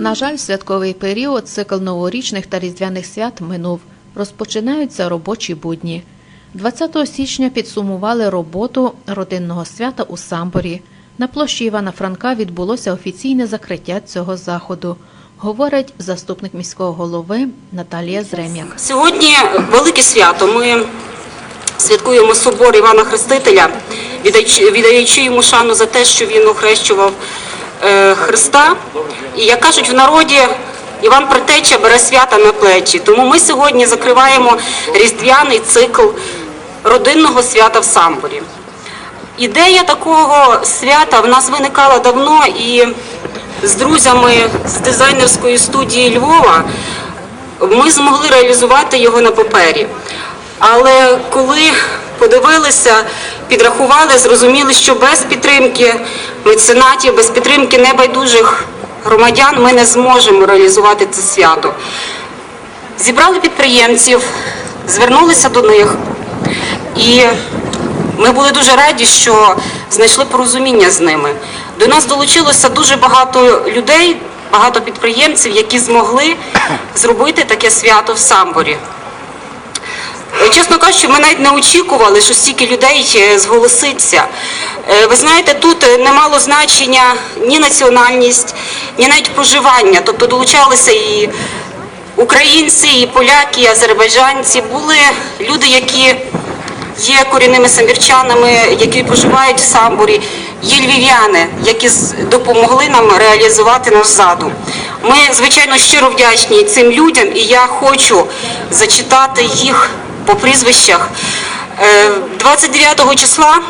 На жаль, святковий період, цикл новорічних та різдвяних свят минув. Розпочинаються робочі будні. 20 січня підсумували роботу родинного свята у Самборі. На площі Івана Франка відбулося офіційне закриття цього заходу, говорить заступник міського голови Наталія Зрем'як. Сьогодні велике свято. Ми святкуємо собор Івана Хрестителя, віддаючи- йому шану за те, що він охрещував е, Христа. І як кажуть в народі, Іван Предтеча бере свята на плечі. Тому ми сьогодні закриваємо різдвяний цикл родинного свята в Самборі. Ідея такого свята в нас виникала давно і з друзями з дизайнерської студії Львова ми змогли реалізувати його на папері. Але коли подивилися, підрахували, зрозуміли, що без підтримки меценатів, без підтримки небайдужих громадян ми не зможемо реалізувати це свято. Зібрали підприємців, звернулися до них, і ми були дуже раді, що знайшли порозуміння з ними. До нас долучилося дуже багато людей, багато підприємців, які змогли зробити таке свято в Самборі. Е, Чесно кажучи, ми навіть не очікували, що стільки людей е, зголоситься. Е, Ви знаєте, тут не мало значення ні національність, ні навіть проживання. Тобто долучалися і українці, і поляки, і азербайджанці. Були люди, які є корінними самбірчанами, які проживають в Самбурі, є львів'яни, які допомогли нам реалізувати наш задум. Ми, звичайно, щиро вдячні цим людям, і я хочу зачитати їх по прізвищах. Е, 29 числа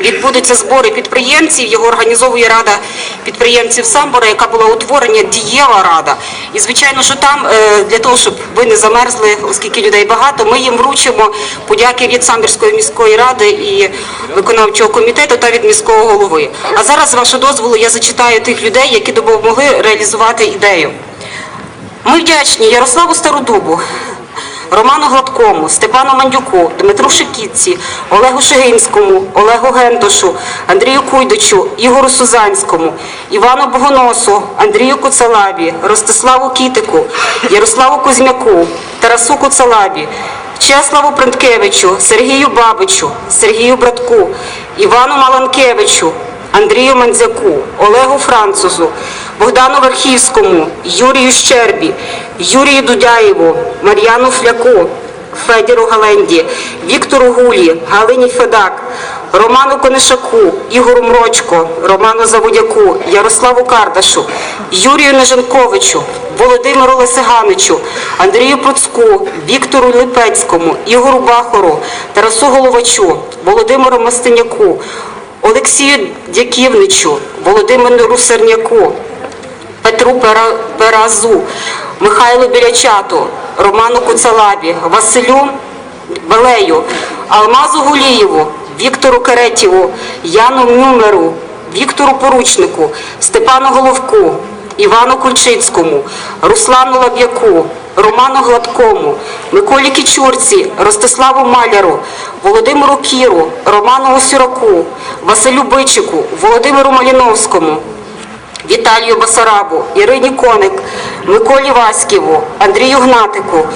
відбудуться збори підприємців. Його організовує рада підприємців Самбора, яка була утворена дієва рада. І звичайно, що там е, для того, щоб ви не замерзли, оскільки людей багато, ми їм вручимо подяки від Самбірської міської ради і виконавчого комітету та від міського голови. А зараз, з вашого дозволу, я зачитаю тих людей, які допомогли реалізувати ідею. Ми вдячні Ярославу Стародубу, Роману Гладкому, Степану Мандюку, Дмитру Шикітці, Олегу Шигинському, Олегу Гентошу, Андрію Куйдичу, Ігору Сузанському, Івану Богоносу, Андрію Куцалабі, Ростиславу Кітику, Ярославу Кузьмяку, Тарасу Куцалабі, Чеславу Принткевичу, Сергію Бабичу, Сергію Братку, Івану Маланкевичу, Андрію Мандзяку, Олегу Французу, Богдану Верхівському, Юрію Щербі, Юрію Дудяєву, Мар'яну Фляку, Федіру Галенді, Віктору Гулі, Галині Федак, Роману Конишаку, Ігору Мрочко, Роману Заводяку, Ярославу Кардашу, Юрію Нежанковичу, Володимиру Лисиганичу, Андрію Пруцьку, Віктору Липецькому, Ігору Бахору, Тарасу Головачу, Володимиру Мастиняку, Олексію Дяківничу, Володимиру Серняку, Петру Пера- Перазу, Михайлу Білячату, Роману Куцалабі, Василю Белею, Алмазу Гулієву, Віктору Каретєву, Яну Мюмеру, Віктору Поручнику, Степану Головку, Івану Кульчицькому, Руслану Лаб'яку, Роману Гладкому, Миколі Кічурці, Ростиславу Маляру, Володимиру Кіру, Роману Осюраку, Василю Бичику, Володимиру Маліновському, Віталію Басарабу, Ірині Коник, Миколі Васьківу, Андрію Гнатику,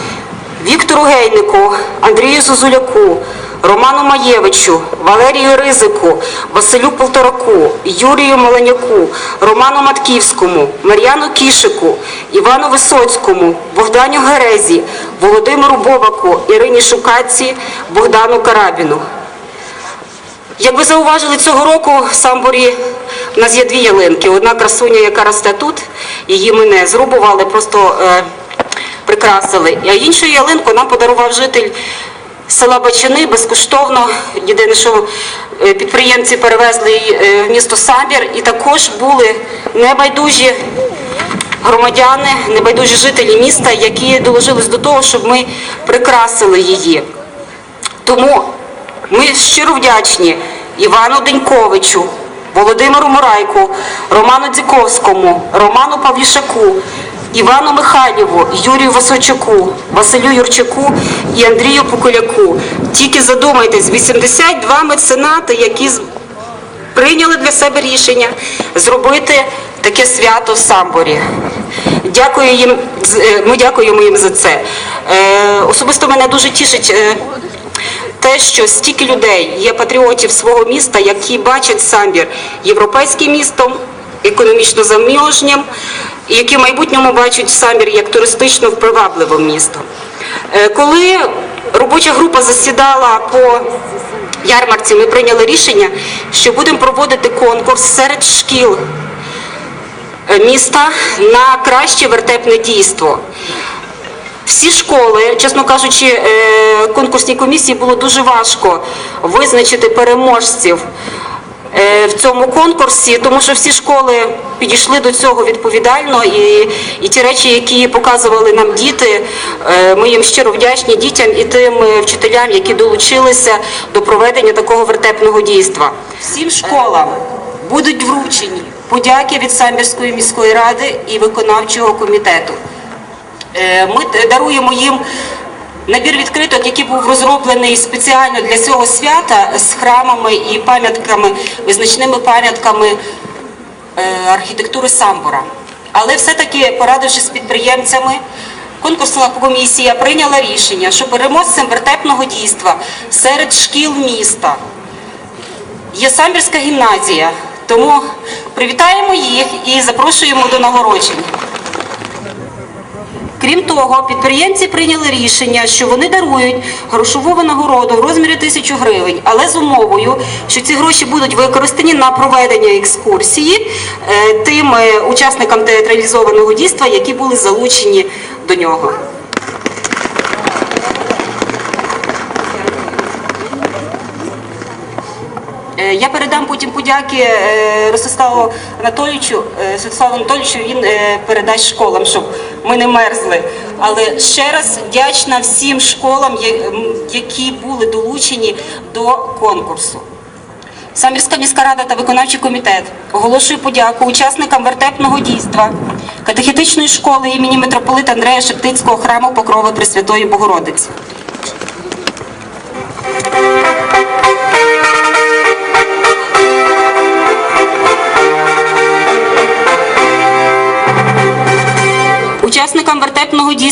Віктору Гейнику, Андрію Зозуляку, Роману Маєвичу, Валерію Ризику, Василю Полтораку, Юрію Маленяку, Роману Матківському, Мар'яну Кішику, Івану Висоцькому, Богданю Герезі, Володимиру Бобаку, Ірині Шукаці, Богдану Карабіну. Як ви зауважили, цього року в Самборі в нас є дві ялинки. Одна красуня, яка росте тут, її ми не зрубували, просто е, прикрасили. А іншу ялинку нам подарував житель села Бачини безкоштовно. Єдине, що е, підприємці перевезли її е, в місто Самбір і також були небайдужі громадяни, небайдужі жителі міста, які доложились до того, щоб ми прикрасили її. Тому ми щиро вдячні Івану Деньковичу, Володимиру Мурайку, Роману Дзіковському, Роману Павлішаку, Івану Михайліву, Юрію Васильчуку, Василю Юрчаку і Андрію Поколяку. Тільки задумайтесь, 82 меценати, які прийняли для себе рішення зробити таке свято в Самборі. Дякую їм, е, ми дякуємо їм за це. Е, Особисто мене дуже тішить е, те, що стільки людей є патріотів свого міста, які бачать Самбір європейським містом, економічно заможнім, і які в майбутньому бачать Самбір як туристично привабливим містом. Е, Коли робоча група засідала по ярмарці, ми прийняли рішення, що будемо проводити конкурс серед шкіл е, міста на краще вертепне дійство. Всі школи, чесно кажучи, е, конкурсній комісії було дуже важко визначити переможців е, в цьому конкурсі, тому що всі школи підійшли до цього відповідально, і, і ті речі, які показували нам діти, е, ми їм щиро вдячні дітям і тим вчителям, які долучилися до проведення такого вертепного дійства. Всім школам будуть вручені подяки від Самбірської міської ради і виконавчого комітету. Е, Ми даруємо їм набір відкриток, який був розроблений спеціально для цього свята з храмами і пам'ятками, визначними пам'ятками е, архітектури Самбора. Але все-таки, порадившись з підприємцями, конкурсна комісія прийняла рішення, що переможцем вертепного дійства серед шкіл міста є Самбірська гімназія. Тому привітаємо їх і запрошуємо до нагородження. Крім того, підприємці прийняли рішення, що вони дарують грошову винагороду в розмірі тисячу гривень, але з умовою, що ці гроші будуть використані на проведення екскурсії е, тим е, учасникам театралізованого дійства, які були залучені до нього. Е, Я передам потім подяки Ростиславу Анатолійовичу. Анатолійовичу він передасть школам, щоб ми не мерзли. Але ще раз вдячна всім школам, які були долучені до конкурсу. Самірська міська рада та виконавчий комітет оголошую подяку учасникам вертепного дійства катехетичної школи імені митрополита Андрея Шептицького храму Покрови Пресвятої Богородиці.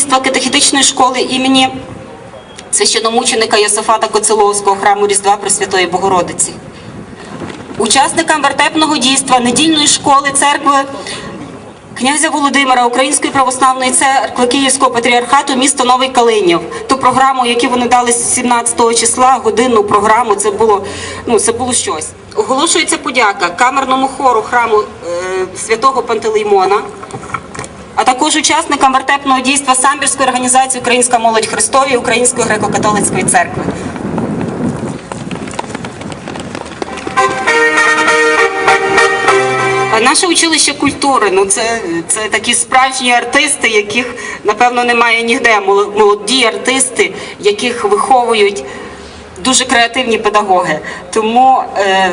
Дійства катехетичної школи імені священомученика Йосифата Коцеловського храму Різдва Пресвятої Богородиці. Учасникам вертепного дійства недільної школи церкви князя Володимира Української православної церкви Київського патріархату місто Новий Калинів. Ту програму, яку вони дали 17 числа, годинну програму, це було ну це було щось. Оголошується подяка камерному хору храму е, святого Пантелеймона а також учасникам вертепного дійства Самбірської організації Українська молодь Христові Української греко-католицької церкви. Наше училище культури, ну це, це такі справжні артисти, яких напевно немає ніде. Молоді артисти, яких виховують дуже креативні педагоги. Тому е,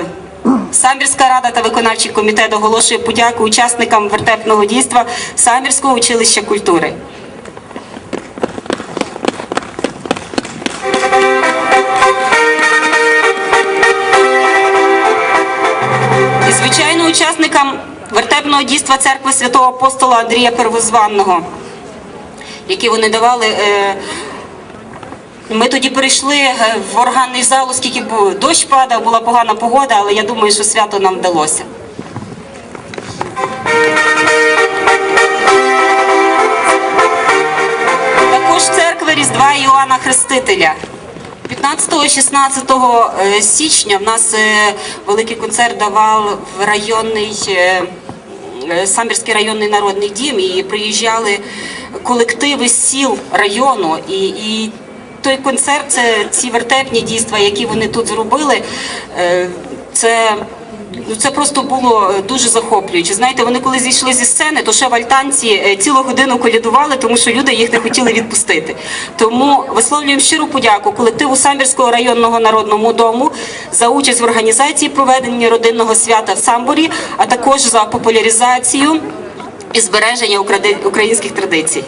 Самбірська рада та виконавчий комітет оголошує подяку учасникам вертепного дійства Самбірського училища культури. І, звичайно, учасникам вертепного дійства церкви святого апостола Андрія Первозванного, які вони давали. е, Ми тоді перейшли е, в органний зал, оскільки дощ падав, була погана погода, але я думаю, що свято нам вдалося. Також церкви Різдва Іоанна Хрестителя. 15-16 е, січня в нас е, великий концерт давав в районний Самбірський районний народний дім і приїжджали колективи з сіл району. І, і той концерт, це ці вертепні дійства, які вони тут зробили. е, Це Ну, це просто було е, дуже захоплююче. Знаєте, вони коли зійшли зі сцени, то ще в альтанці е, цілу годину колядували, тому що люди їх не хотіли відпустити. Тому висловлюємо щиру подяку колективу Самбірського районного народному дому за участь в організації проведення родинного свята в Самборі, а також за популяризацію і збереження українських традицій.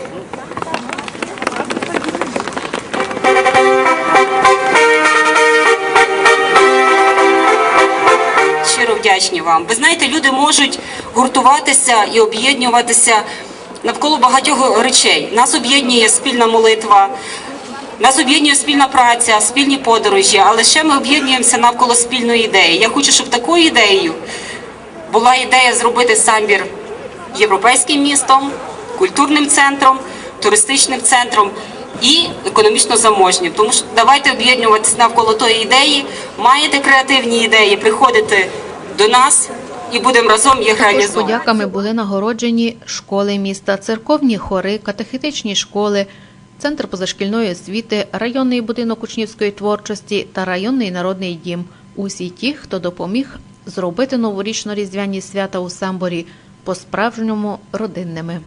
Вдячні вам. Ви знаєте, люди можуть гуртуватися і об'єднуватися навколо багатьох речей. Нас об'єднує спільна молитва. Нас об'єднує спільна праця, спільні подорожі, але ще ми об'єднуємося навколо спільної ідеї. Я хочу, щоб такою ідеєю була ідея зробити самбір європейським містом, культурним центром, туристичним центром і економічно заможнім. Тому що давайте об'єднуватися навколо тої ідеї. Маєте креативні ідеї, приходите до нас і будемо разом їх Також реалізовувати. подяками були нагороджені школи міста, церковні хори, катехетичні школи, центр позашкільної освіти, районний будинок учнівської творчості та районний народний дім. Усі ті, хто допоміг зробити новорічно-різдвяні свята у Самборі по-справжньому родинними.